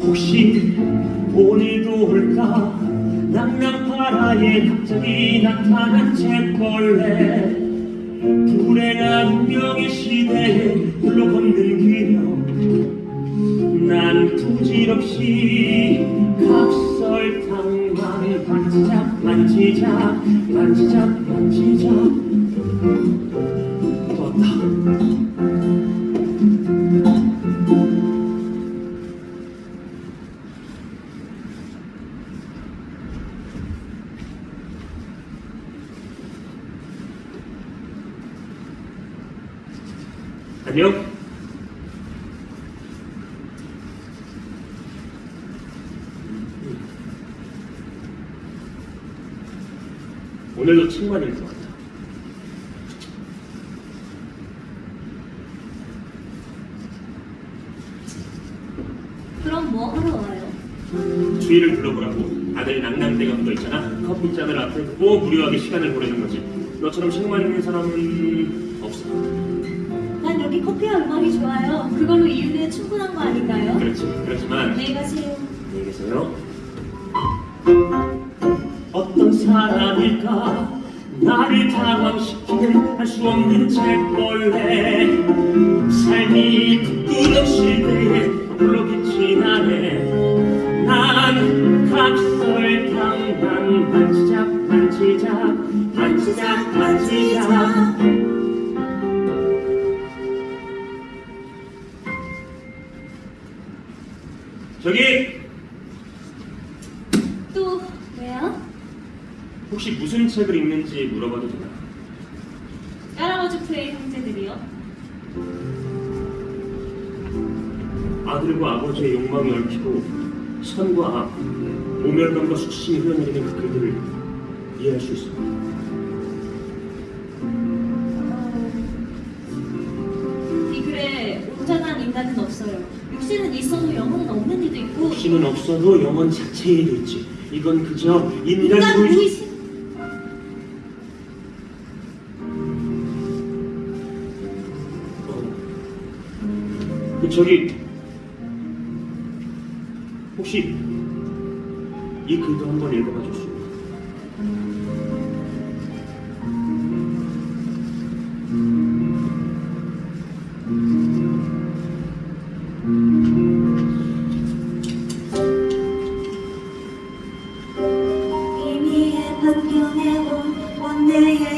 혹시 오늘도 올까? 낭낭파라에 갑자기 나타난 채벌레. 불행한 운명의 시대에 홀로 걷는 그녀 난 부질없이 각설탕 만 만지작 만지작 만지작 만지작. 떴다. 안녕 오늘도 친구일 것 같아 그럼 뭐 하러 와요? 주위를 둘러보라고 아들 낭낭대가 묻어있잖아 커피잔을 앞에 두고 무료하게 시간을 보내는 거지 너처럼 책만 읽는 사람은 없어 난 여기 커피와 음악이 좋아요. 그걸로 이유는 충분한 거 아닌가요? 그렇지 그렇지만 안녕히 가세요. 안녕히 계세요 어떤 사람일까? 나를 당황시키는 할 수 없는 재벌레. 삶이 부끄러실 때에 홀로 빛이 나네 난 각설탕만 만지작 만지작 만지작 만지작. 저기! 또 왜요? 혹시 무슨 책을 읽는지 물어봐도 되나? 까라바주프의 형제들이요? 아들과 아버지의 욕망이 얽히고 선과 악, 모멸감과 수치심이 흘러내리는 그 글들을 이해할 수 있어. 어, 이 글에 온전한 인간은 없어요. 육신은 있어도 영혼은 없는 이도 있고 혹시는 없어도 영혼 자체에도 있지. 이건 그저 인간 인간 무의 무 그 저기 혹시 이 글도 한번 읽어봐 있나? 이미의 반경에 온 원내의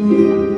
만지작 만지작